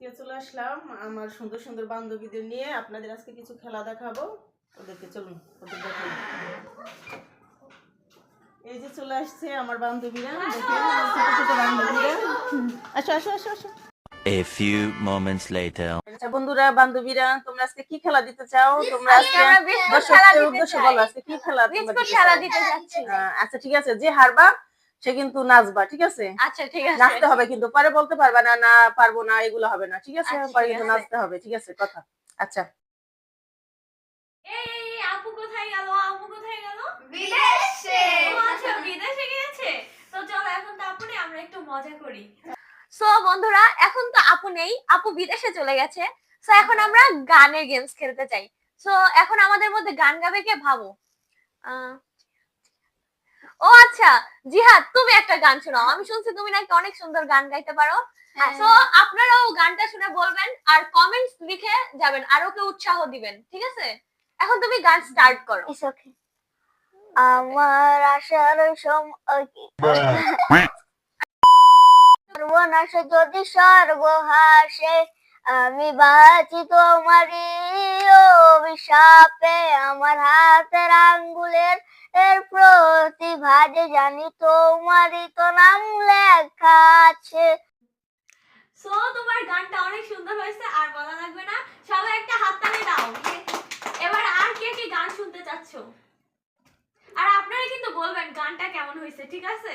আজকে চলে আসলাম আমার সুন্দর সুন্দর বান্ধবীদের নিয়ে। আপনাদের আজকে কিছু খেলা দেখাবো। ওদেরকে চলুন ওদের দেখাই। এই যে চলে আসছে আমার বান্ধবীরা। দেখেন আমার ছোট ছোট বান্ধবীরা। আসো আসো আসো আসো। A few moments later. আচ্ছা বন্ধুরা বান্ধবীরা তোমরা আজকে কি খেলা দিতে চাও? তোমরা আজকে দর্শকদের দিতে উদ্দেশ্যে। বলো আজকে কি খেলা দিতে খেলা চাও? আচ্ছা ঠিক আছে যে হারবা সে কিন্তু নাচবা ঠিক আছে? আচ্ছা ঠিক আছে। নাচতে হবে কিন্তু পরে বলতে পারবা না না পারব না এগুলো হবে না ঠিক আছে? আচ্ছা, পরে কিন্তু নাচতে হবে ঠিক আছে? কথা। আচ্ছা। এই এই, এই, আপু কোথায় গেল? আপু কোথায় গেল? বিদেশে। আচ্ছা বিদেশে গিয়েছে? তো চলো এখন তো আমরা একটু মজা করি। সো বন্ধুরা এখন তো আপু নেই আপু বিদেশে চলে গেছে। সো এখন আমরা গানের গেমস খেলতে চাই। সো এখন আমাদের মধ্যে গান গাবে কে? ভাবো। আহ, ও আচ্ছা জিহাদ তুমি একটা গান শোনাও। আমি শুনছি তুমি নাকি অনেক সুন্দর গান গাইতে পারো। সো আপনারাও গানটা শুনে বলবেন আর কমেন্টস লিখে যাবেন আর ওকে উৎসাহ দিবেন ঠিক আছে? এখন তুমি গান স্টার্ট করো। আমার আশার সময় সর্বনাশ যদি স্বর্গ হাসে আমি বাঁচি তোমারই অভিশাপে। আমার হাতের আঙ্গুলের এর প্রতিভাজে জানি তোমারই তো নাম লেখা আছে। সো তোমার গানটা অনেক সুন্দর হয়েছে আর বলা লাগবে না সবাই একটা হাত তালি দাও। এবার আর কে কে গান শুনতে চাচ্ছ? আর আপনারা কিন্তু বলবেন গানটা কেমন হয়েছে ঠিক আছে?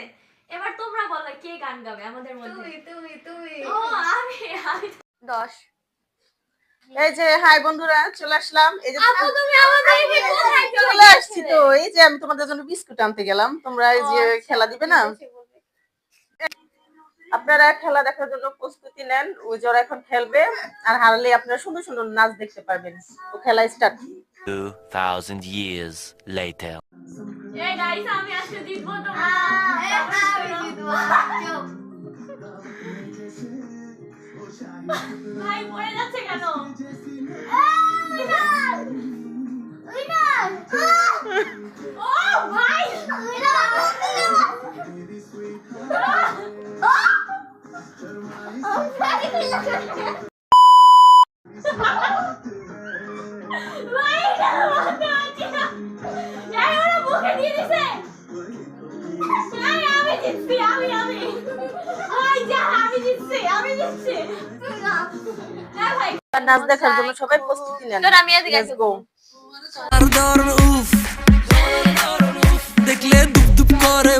এবার তোমরা বলো কে গান গাবে আমাদের মধ্যে? তুমি তুমি ও আমি আমি দশ। এই যে হাই বন্ধুরা চলে আসলাম। এই যে চলে আসছি তো এই যে আমি তোমাদের জন্য বিস্কুট আনতে গেলাম। তোমরা এই যে খেলা দিবে না? আপনারা খেলা দেখার জন্য প্রস্তুতি নেন। ওই যারা এখন খেলবে। আর হারলে আপনারা সুন্দর সুন্দর নাচ দেখতে পারবেন। তো খেলা স্টার্ট 2000 years later. এই গাইস আমি আজকে জিতবো তো ভাই পড়ে যাচ্ছে কেন? ও ভাই আমি জিতছি আমি জিতছি আমি জিতছি। নাচ দেখার জন্য সবাই প্রস্তুতি নেন। আমি এদিকে লেটস গো দেখলে দুপ দুপ করে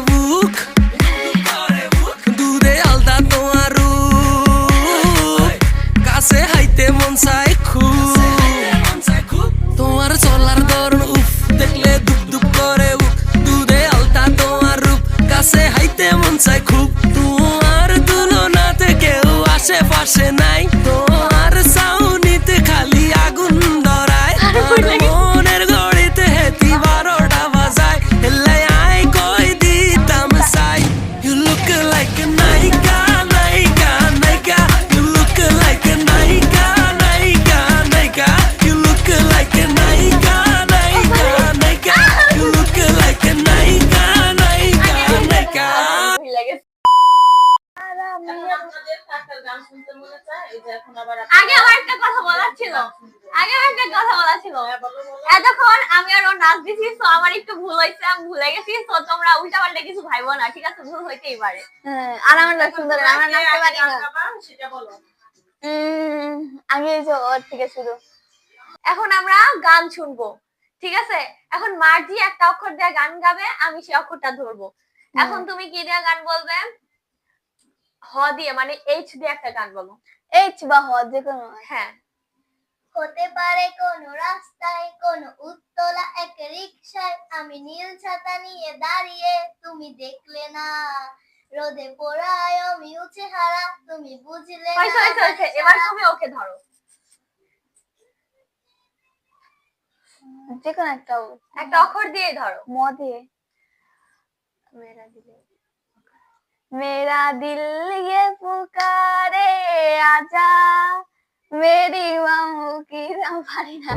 আবার আগে আমার একটা কথা বলার ছিল। আগে আমার একটা কথা বলার ছিল। হ্যাঁ, বলো, বলো। এতক্ষণ আমি আর ও নাচ দিছি তো আমার একটু ভুল হয়েছে আমি ভুলে গেছি তো তোমরা উল্টা পাল্টা কিছু ভাইবো না ঠিক আছে? ভুল হইতেই পারে। আর আমার নাচ সুন্দর আমি এই যে ওর থেকে শুরু। এখন আমরা গান শুনব ঠিক আছে? এখন মার্জি একটা অক্ষর দিয়ে গান গাবে আমি সেই অক্ষরটা ধরবো। এখন তুমি কি দিয়ে গান বলবে? হ দিয়ে মানে এইচ দিয়ে একটা গান বলো। এইচ বা হ যে কোনো হ্যাঁ। হতে পারে কোন রাস্তায় কোনো উত্তলা এক রিক্সায় আমি নীল ছাতা নিয়ে দাঁড়িয়ে তুমি দেখলে না। রোদে পোড়ায় আমি উঠে হারা তুমি বুঝলে এবার তুমি ওকে ধরো। যে কোনো একটা একটা অক্ষর দিয়ে ধরো। ম দিয়ে। মেরা দিলে মেরা দিল ये पुकारे आजा মেরি মামু কি পারি না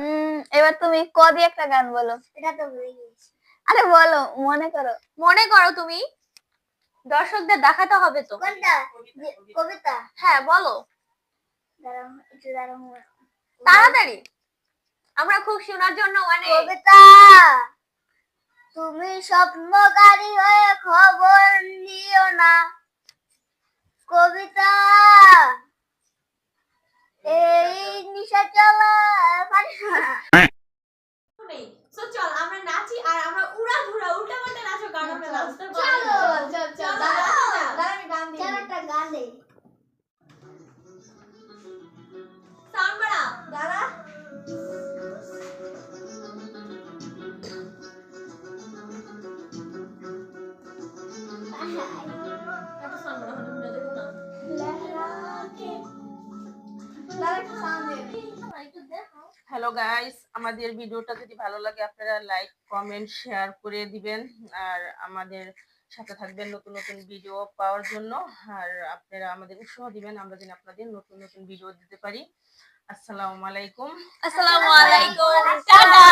উম, এবার তুমি ক দিয়ে একটা গান বলো এটা তো ভুলে গেছি আরে বলো মনে করো মনে করো তুমি দর্শকদের দেখাতে হবে তো কোনটা যে কবিতা হ্যাঁ বলো দাঁড়াও একটু দাঁড়াও তাড়াতাড়ি আমরা খুব শোনার জন্য মানে কবিতা তুমি স্বপ্নকারী হয়ে খবর নিও না কবিতা এই নিশা চলা। চল আমরা নাচি আর আমরা উড়া ধুরা উল্টা পাল্টা নাচো কারণ আমরা নাচতে পারি চলো, না। চল, চল, চলো, দাঁড়াও, দাঁড়াও। চল একটা গান দেই সাউন্ড বাড়া দাঁড়া হ্যালো গাইস আমাদের ভিডিওটা যদি ভালো লাগে আপনারা লাইক কমেন্ট শেয়ার করে দিবেন। আর আমাদের সাথে থাকবেন নতুন নতুন ভিডিও পাওয়ার জন্য। আর আপনারা আমাদের উৎসাহ দিবেন আমরা যেন আপনাদের নতুন নতুন ভিডিও দিতে পারি। আসসালামু আলাইকুম। আসসালামু আলাইকুম। টাটা